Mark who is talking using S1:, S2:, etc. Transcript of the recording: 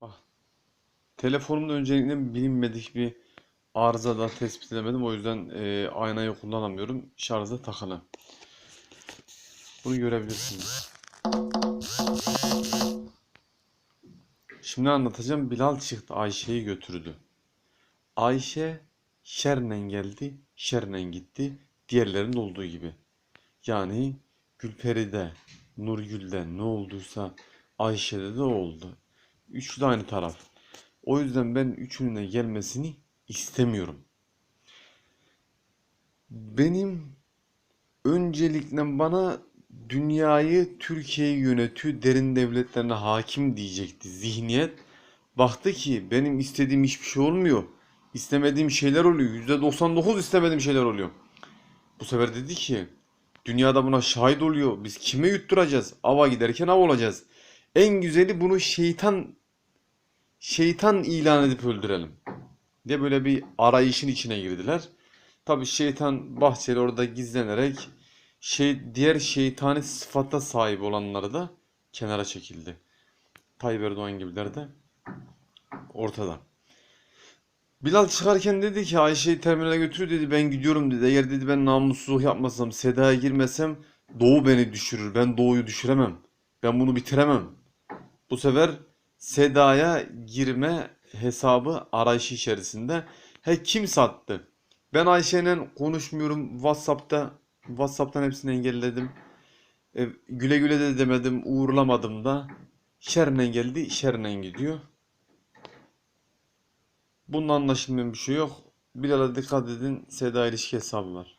S1: Ah. Telefonumda öncelikle bilinmedik bir arıza da tespit edemedim. O yüzden e, aynayı kullanamıyorum. Şarjda takılı. Bunu görebilirsiniz. Şimdi anlatacağım. Bilal çıktı. Ayşe'yi götürdü. Ayşe şernen geldi, şernen gitti. Diğerlerinin olduğu gibi. Yani Gülperi'de, Nurgül'de ne olduysa Ayşe'de de oldu. Üçü de aynı taraf. O yüzden ben üçünün de gelmesini istemiyorum. Benim öncelikle bana dünyayı Türkiye'yi yönetiyor, derin devletlerine hakim diyecekti zihniyet. Baktı ki benim istediğim hiçbir şey olmuyor. İstemediğim şeyler oluyor. %99 istemediğim şeyler oluyor. Bu sefer dedi ki dünyada buna şahit oluyor. Biz kime yutturacağız? Ava giderken av olacağız. En güzeli bunu şeytan şeytan ilan edip öldürelim. diye böyle bir arayışın içine girdiler. Tabii şeytan Bahçeli orada gizlenerek şey diğer şeytani sıfata sahip olanları da kenara çekildi. Tayyip Erdoğan gibiler de ortada. Bilal çıkarken dedi ki Ayşe'yi terminale götür dedi ben gidiyorum dedi. Eğer dedi ben namussuzluk yapmasam Seda'ya girmesem Doğu beni düşürür. Ben Doğu'yu düşüremem. Ben bunu bitiremem. Bu sefer Seda'ya girme hesabı arayışı içerisinde. He kim sattı? Ben Ayşe'yle konuşmuyorum. WhatsApp'ta WhatsApp'tan hepsini engelledim. E, güle güle de demedim. Uğurlamadım da. Şernen geldi, şernen gidiyor. Bunun anlaşılmayan bir şey yok. Bilal'a dikkat edin. Seda ilişki hesabı var.